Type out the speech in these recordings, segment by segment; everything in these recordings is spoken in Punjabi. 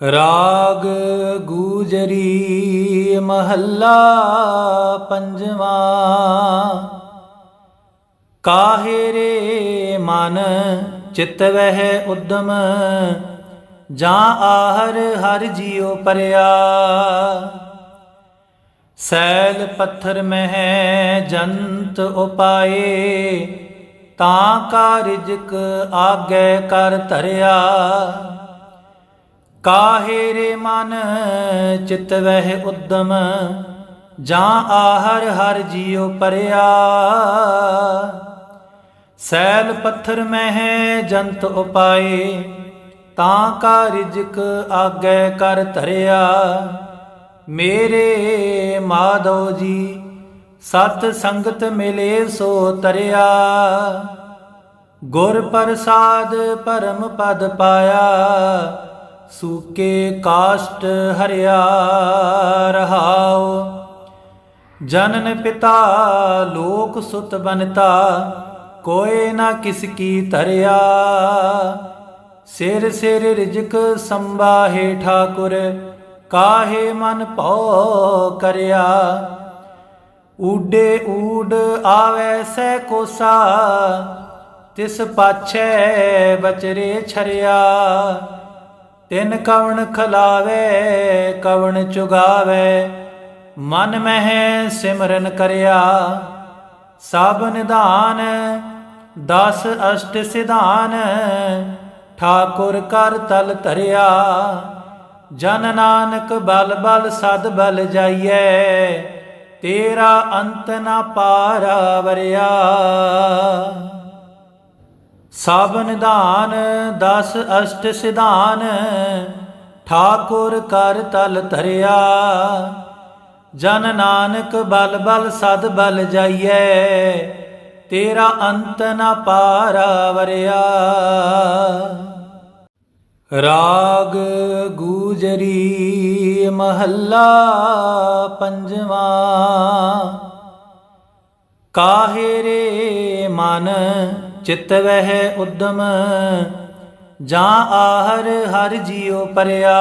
ਰਾਗ ਗੂਜਰੀ ਮਹੱਲਾ ਪੰਜਵਾ। ਕਾਹੇ ਰੇ ਮਨ ਚਿਤ ਵਹਿ ਉਦਮ, ਜਾਂ ਆਹਰ ਹਰ ਜੀਉ ਪਰਿਆ। ਸੈਲ ਪੱਥਰ ਮਹਿ ਜੰਤ ਉਪਾਏ, ਤਾਂ ਕਾ ਰਿਜਕ ਆਗੇ ਕਰ ਧਰਿਆ। ਕਾਹੇ ਰੇ ਮਨ ਚਿਤ ਵਹਿ ਉਦਮ, ਜਾਂ ਆਹਰ ਹਰ ਜੀਉ ਪਰਿਆ। ਸੈਲ ਪੱਥਰ ਮਹਿ ਜੰਤ ਉਪਾਏ, ਤਾਂ ਕਾ ਰਿਜਕ ਆਗੇ ਕਰ ਧਰਿਆ। ਮੇਰੇ ਮਾਧੋ ਜੀ, ਸਤ ਸੰਗਤ ਮਿਲੇ ਸੋ ਤਰਿਆ। ਗੁਰ ਪ੍ਰਸਾਦ ਪਰਮ ਪਦ ਪਾਇਆ ਸੂਕੇ ਕਾਸ਼ਟ ਹਰਿਆ ਰਹਾਉ। ਜਨਨ ਪਿਤਾ ਲੋਕ ਸੁਤ ਬਨਤਾ, ਕੋਏ ਨਾ ਕਿਸ ਕੀ ਧਰਿਆ। ਸਿਰ ਸਿਰ ਰਿਜਕ ਸੰਬਾਹੇ ਠਾਕੁਰ, ਕਾਹੇ ਮਨ ਭਉ ਕਰਿਆ। ਊਡੇ ਊਡ ਆਵੈ ਸੈ ਕੋਸਾ, ਤਿਸ ਪਾਛੈ ਬਚਰੇ ਛਰਿਆ। ਤਿਨ ਕਵਣ ਖਲਾਵੇ, ਕਵਣ ਚੁਗਾਵੇ। ਮਨ ਮਹਿ ਸਿਮਰਨ ਕਰਿਆ, ਸਭ ਨਿਧਾਨ। ਦਸ ਅਸ਼ਟ ਸਿਧਾਨ, ਠਾਕੁਰ ਕਰ ਤਲ ਧਰਿਆ। ਜਨ ਨਾਨਕ ਬਲ ਬਲ ਸਦ ਬਲ ਜਾਈਐ, ਤੇਰਾ ਅੰਤ ਨਾ ਪਾਰਾ ਵਰਿਆ ਸਭ ਨਿਧਾਨ ਦਸ ਅਸ਼ਟ ਸਿਧਾਨ, ਠਾਕੁਰ ਕਰ ਤਲ ਧਰਿਆ। ਜਨ ਨਾਨਕ ਬਲ ਬਲ ਸਦ ਬਲ ਜਾਈਐ, ਤੇਰਾ ਅੰਤ ਨਾ ਪਾਰਾ ਵਰਿਆ ਰਾਗ ਗੂਜਰੀ ਮਹੱਲਾ ਪੰਜਵਾ, ਕਾਹੇ ਰੇ ਮਨ ਚਿਤ ਵਹਿ ਉਦਮ, ਜਾਂ ਆਹਰ ਹਰ ਜੀਉ ਪਰਿਆ।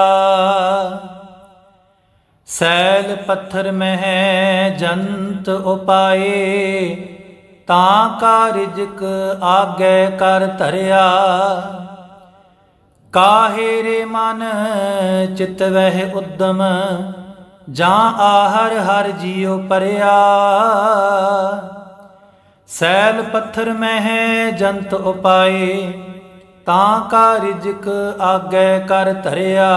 ਸੈਲ ਪੱਥਰ ਮਹਿ ਜੰਤ ਉਪਾਏ, ਤਾਂ ਕਾ ਰਿਜਕ ਆਗੇ ਕਰ ਧਰਿਆ। ਕਾਹੇ ਰੇ ਮਨ ਚਿਤ ਵਹਿ ਉਦਮ, ਜਾਂ ਆਹਰ ਹਰ ਜੀਉ ਪਰਿਆ। ਸੈਲ ਪੱਥਰ ਮਹਿ ਜੰਤ ਉਪਾਏ ਤਾਂ ਕਾ ਰਿਜਕ ਆਗੇ ਕਰ ਧਰਿਆ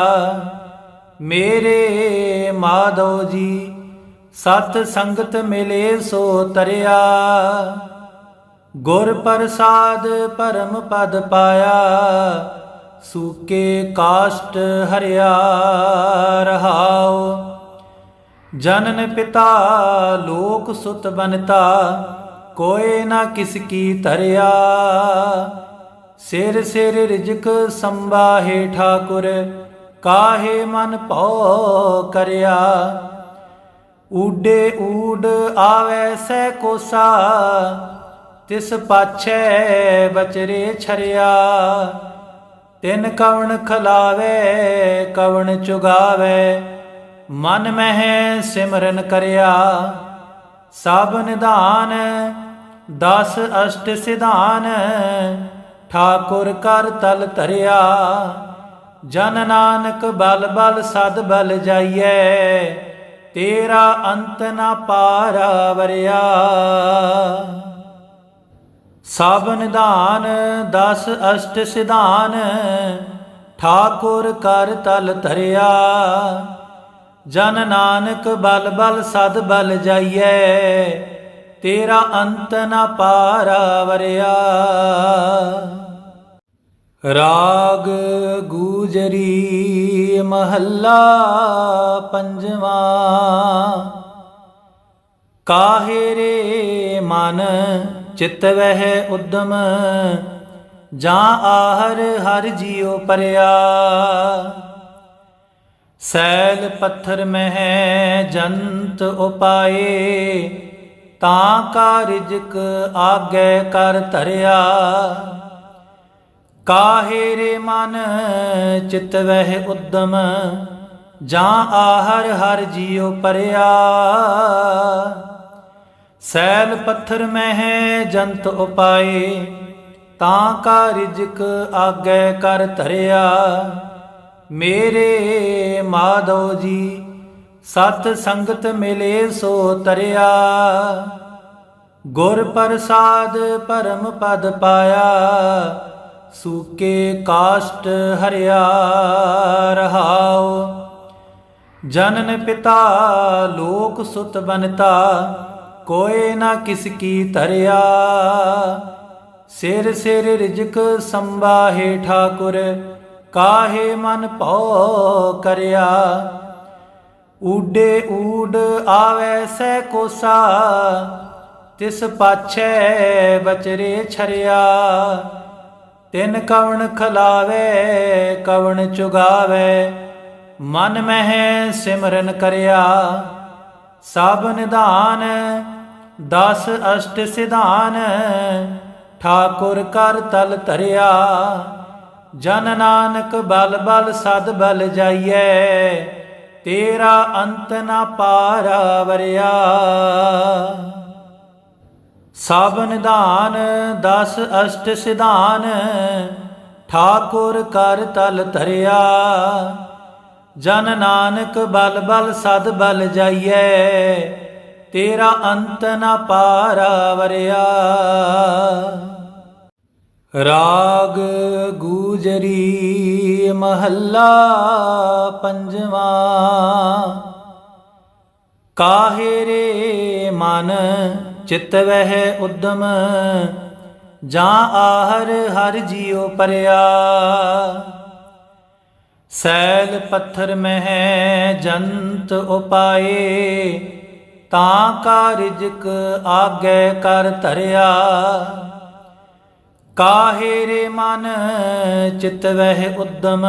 ਮੇਰੇ ਮਾਧੋ ਜੀ ਸਤ ਸੰਗਤ ਮਿਲੇ ਸੋ ਤਰਿਆ ਗੁਰ ਪ੍ਰਸਾਦ ਪਰਮ ਪਦ ਪਾਇਆ ਸੂਕੇ ਕਾਸ਼ਟ ਹਰਿਆ ਰਹਾਉ ਜਨਨ ਪਿਤਾ ਲੋਕ ਸੁਤ ਬਨਤਾ ਕੋਏ ਨਾ ਕਿਸ ਕੀ ਧਰਿਆ। ਸਿਰ ਸਿਰ ਰਿਜਕ ਸੰਬਾਹੇ ਠਾਕੁਰ, ਕਾਹੇ ਮਨ ਭਉ ਕਰਿਆ। ਊਡੇ ਊਡ ਆਵੈ ਸੈ ਕੋਸਾ, ਤਿਸ ਪਾਛੈ ਬਚਰੇ ਛਰਿਆ। ਤਿਨ ਕਵਣ ਖਲਾਵੇ, ਕਵਣ ਚੁਗਾਵੇ, ਮਨ ਮਹਿ ਸਿਮਰਨ ਕਰਿਆ। ਸਭ ਨਿਧਾਨ ਦਸ ਅਸ਼ਟ ਸਿਧਾਨ, ਠਾਕੁਰ ਕਰ ਤਲ ਧਰਿਆ। ਜਨ ਨਾਨਕ ਬਲ ਬਲ ਸਦ ਬਲ ਜਾਈਐ, ਤੇਰਾ ਅੰਤ ਨਾ ਪਾਰਾ ਵਰਿਆ ਸਭ ਨਿਧਾਨ, ਦਸ ਅਸ਼ਟ ਸਿਧਾਨ, ਠਾਕੁਰ ਕਰ ਤਲ ਧਰਿਆ। ਜਨ ਨਾਨਕ ਬਲ ਬਲ ਸਦ ਬਲ ਜਾਈਐ ਤੇਰਾ ਅੰਤ ਨਾ ਪਾਰਾ ਵਰਿਆ ਰਾਗ ਗੂਜਰੀ ਮਹੱਲਾ ਪੰਜਵਾ। ਕਾਹੇ ਰੇ ਮਨ ਚਿਤ ਵਹਿ ਉਦਮ, ਜਾਂ ਆਹਰ ਹਰ ਜੀਉ ਪਰਿਆ। ਸੈਲ ਪੱਥਰ ਮਹਿ ਜੰਤ ਉਪਾਏ ਤਾਂ ਕਾ ਰਿਜਕ ਆਗੇ ਕਰ ਧਰਿਆ। ਕਾਹੇ ਰੇ ਮਨ ਚਿਤ ਵਹਿ ਉਦਮ, ਜਾਂ ਆਹਰ ਹਰ ਜੀਉ ਪਰਿਆ। ਸੈਲ ਪੱਥਰ ਮਹਿ ਜੰਤ ਉਪਾਏ, ਤਾਂ ਕਾ ਰਿਜਕ ਆਗੇ ਕਰ ਧਰਿਆ। ਮੇਰੇ ਮਾਧੋ ਜੀ ਸਤ ਸੰਗਤ ਮਿਲੇ ਸੋ ਤਰਿਆ। ਗੁਰ ਪ੍ਰਸਾਦ ਪਰਮ ਪਦ ਪਾਇਆ, ਸੂਕੇ ਕਾਸ਼ਟ ਹਰਿਆ ਰਹਾਉ। ਜਨਨ ਪਿਤਾ ਲੋਕ ਸੁਤ ਬਨਤਾ, ਕੋਏ ਨਾ ਕਿਸ ਕੀ ਧਰਿਆ। ਸਿਰ ਸਿਰ ਰਿਜਕ ਸੰਭਾਹੇ ਠਾਕੁਰ, ਕਾਹੇ ਮਨ ਭਉ ਕਰਿਆ। ਊਡੇ ਊਡ ਆਵੈ ਸੈ ਕੋਸਾ, ਤਿਸ ਪਾਛੈ ਬਚਰੇ ਛਰਿਆ। ਤਿਨ ਕਵਣ ਖਲਾਵੇ, ਕਵਣ ਚੁਗਾਵੇ, ਮਨ ਮਹਿ ਸਿਮਰਨ ਕਰਿਆ। ਸਭ ਨਿਧਾਨ, ਦਸ ਅਸ਼ਟ ਸਿਧਾਨ, ਠਾਕੁਰ ਕਰ ਤਲ ਧਰਿਆ। ਜਨ ਨਾਨਕ ਬਲ ਬਲ ਸਦ ਬਲ ਜਾਈਐ ਤੇਰਾ ਅੰਤ ਨਾ ਪਾਰਾ ਵਰਿਆ ਸਭ ਨਿਧਾਨ ਦਸ ਅਸ਼ਟ ਸਿਧਾਨ, ਠਾਕੁਰ ਕਰ ਤਲ ਧਰਿਆ। ਜਨ ਨਾਨਕ ਬਲ ਬਲ ਸਦ ਬਲ ਜਾਈਐ, ਤੇਰਾ ਅੰਤ ਨਾ ਪਾਰਾ ਵਰਿਆ ਰਾਗ ਗੂਜਰੀ ਮਹੱਲਾ ਪੰਜਵਾ। ਕਾਹੇ ਰੇ ਮਨ ਚਿਤ ਵਹਿ ਉਦਮ, ਜਾਂ ਆਹਰ ਹਰ ਜੀਉ ਪਰਿਆ। ਸੈਲ ਪੱਥਰ ਮਹਿ ਜੰਤ ਉਪਾਏ, ਤਾਂ ਕਾ ਰਿਜਕ ਆਗੇ ਕਰ ਧਰਿਆ। ਕਾਹੇ ਰੇ ਮਨ ਚਿਤ ਵਹਿ ਉਦਮ,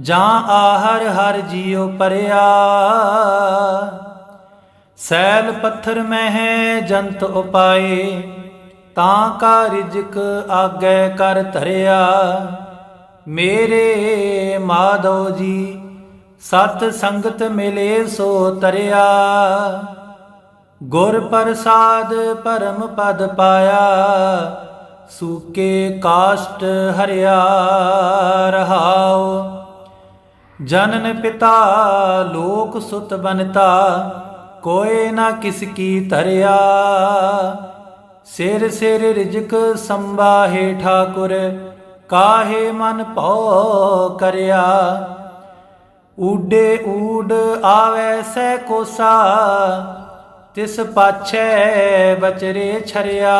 ਜਾਂ ਆਹਰ ਹਰ ਜੀਉ ਪਰਿਆ। ਸੈਲ ਪੱਥਰ ਮਹਿ ਜੰਤ ਉਪਾਏ, ਤਾਂ ਕਾ ਰਿਜਕ ਆਗੇ ਕਰ ਧਰਿਆ। ਮੇਰੇ ਮਾਧੋ ਜੀ, ਸਤ ਸੰਗਤ ਮਿਲੇ ਸੋ ਤਰਿਆ। ਗੁਰ ਪ੍ਰਸਾਦ ਪਰਮ ਪਦ ਪਾਇਆ ਸੂਕੇ ਕਾਸ਼ਟ ਹਰਿਆ ਰਹਾਉ। ਜਨਨ ਪਿਤਾ ਲੋਕ ਸੁਤ ਬਨਤਾ, ਕੋਏ ਨਾ ਕਿਸ ਕੀ ਧਰਿਆ। ਸਿਰ ਸਿਰ ਰਿਜਕ ਸੰਭਾਹੇ ਠਾਕੁਰ, ਕਾਹੇ ਮਨ ਭਉ ਕਰਿਆ। ਊਡੇ ਊਡ ਆਵੈ ਸੈ ਕੋਸਾ, ਤਿਸ ਪਾਛੈ ਬਚਰੇ ਛਰਿਆ।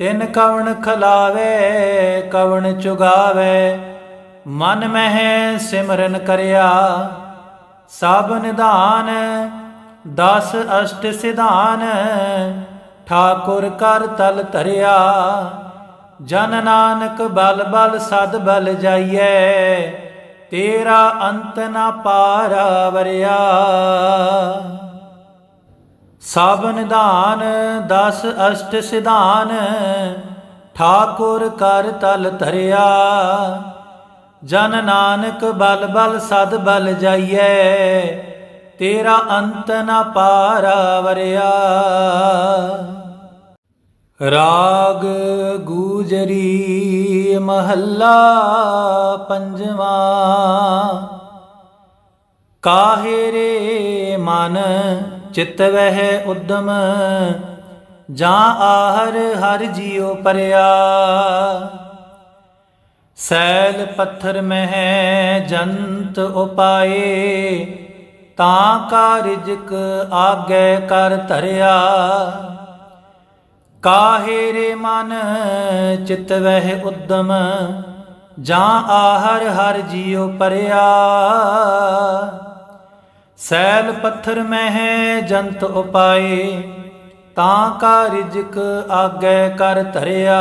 ਤਿਨ ਕਵਣ ਖਲਾਵੇ, ਕਵਣ ਚੁਗਾਵੇ। ਮਨ ਮਹਿ ਸਿਮਰਨ ਕਰਿਆ, ਸਭ ਨਿਧਾਨ। ਦਸ ਅਸ਼ਟ ਸਿਧਾਨ, ਠਾਕੁਰ ਕਰ ਤਲ ਧਰਿਆ। ਜਨ ਨਾਨਕ ਬਲ ਬਲ ਸਦ ਬਲ ਜਾਈਐ, ਤੇਰਾ ਅੰਤ ਨਾ ਪਾਰਾ ਵਰਿਆ ਸਭ ਨਿਧਾਨ ਦਸ ਅਸ਼ਟ ਸਿਧਾਨ, ਠਾਕੁਰ ਕਰ ਤਲ ਧਰਿਆ। ਜਨ ਨਾਨਕ ਬਲ ਬਲ ਸਦ ਬਲ ਜਾਈਐ, ਤੇਰਾ ਅੰਤ ਨਾ ਪਾਰਾ ਵਰਿਆ ਰਾਗ ਗੂਜਰੀ ਮਹੱਲਾ ਪੰਜਵਾ, ਕਾਹੇ ਰੇ ਮਨ ਚਿਤ ਵਹਿ ਉਦਮ, ਜਾਂ ਆਹਰ ਹਰ ਜੀਉ ਪਰਿਆ। ਸੈਲ ਪੱਥਰ ਮਹਿ ਜੰਤ ਉਪਾਏ, ਤਾਂ ਕਾ ਰਿਜਕ ਆਗੇ ਕਰ ਧਰਿਆ। ਕਾਹੇ ਰੇ ਮਨ ਚਿਤ ਵਹਿ ਉਦਮ, ਜਾਂ ਆਹਰ ਹਰ ਜੀਉ ਪਰਿਆ। ਸੈਲ ਪੱਥਰ ਮਹਿ ਜੰਤ ਉਪਾਏ ਤਾਂ ਕਾ ਰਿਜਕ ਆਗੇ ਕਰ ਧਰਿਆ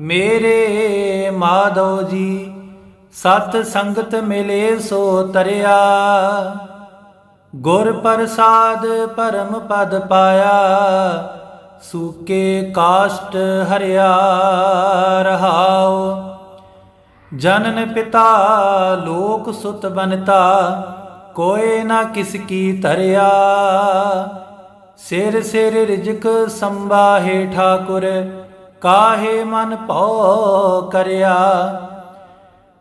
ਮੇਰੇ ਮਾਧੋ ਜੀ ਸਤ ਸੰਗਤ ਮਿਲੇ ਸੋ ਤਰਿਆ ਗੁਰ ਪ੍ਰਸਾਦ ਪਰਮ ਪਦ ਪਾਇਆ ਸੂਕੇ ਕਾਸ਼ਟ ਹਰਿਆ ਰਹਾਉ ਜਨਨ ਪਿਤਾ ਲੋਕ ਸੁਤ ਬਨਤਾ ਕੋਏ ਨਾ ਕਿਸ ਕੀ ਧਰਿਆ। ਸਿਰ ਸਿਰ ਰਿਜਕ ਸੰਬਾਹੇ ਠਾਕੁਰ, ਕਾਹੇ ਮਨ ਭਉ ਕਰਿਆ।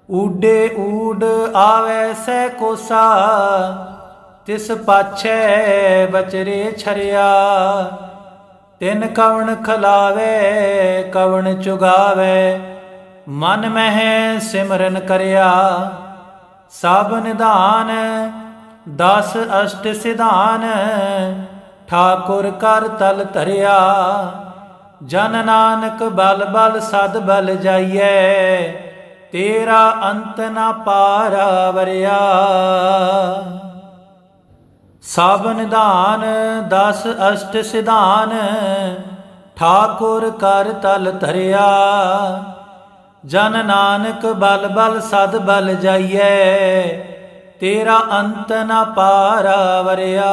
ਊਡੇ ਊਡ ਆਵੈ ਸੈ ਕੋਸਾ, ਤਿਸ ਪਾਛੈ ਬਚਰੇ ਛਰਿਆ। ਤਿਨ ਕਵਣ ਖਲਾਵੇ, ਕਵਣ ਚੁਗਾਵੇ, ਮਨ ਮਹਿ ਸਿਮਰਨ ਕਰਿਆ। ਸਭ ਨਿਧਾਨ ਦਸ ਅਸ਼ਟ ਸਿਧਾਨ, ਠਾਕੁਰ ਕਰ ਤਲ ਧਰਿਆ। ਜਨ ਨਾਨਕ ਬਲ ਬਲ ਸਦ ਬਲ ਜਾਈਐ, ਤੇਰਾ ਅੰਤ ਨਾ ਪਾਰਾ ਵਰਿਆ ਸਭ ਨਿਧਾਨ, ਦਸ ਅਸ਼ਟ ਸਿਧਾਨ, ਠਾਕੁਰ ਕਰ ਤਲ ਧਰਿਆ। ਜਨ ਨਾਨਕ ਬਲ ਬਲ ਸਦ ਬਲ ਜਾਈਐ ਤੇਰਾ ਅੰਤ ਨਾ ਪਾਰਾ ਵਰਿਆ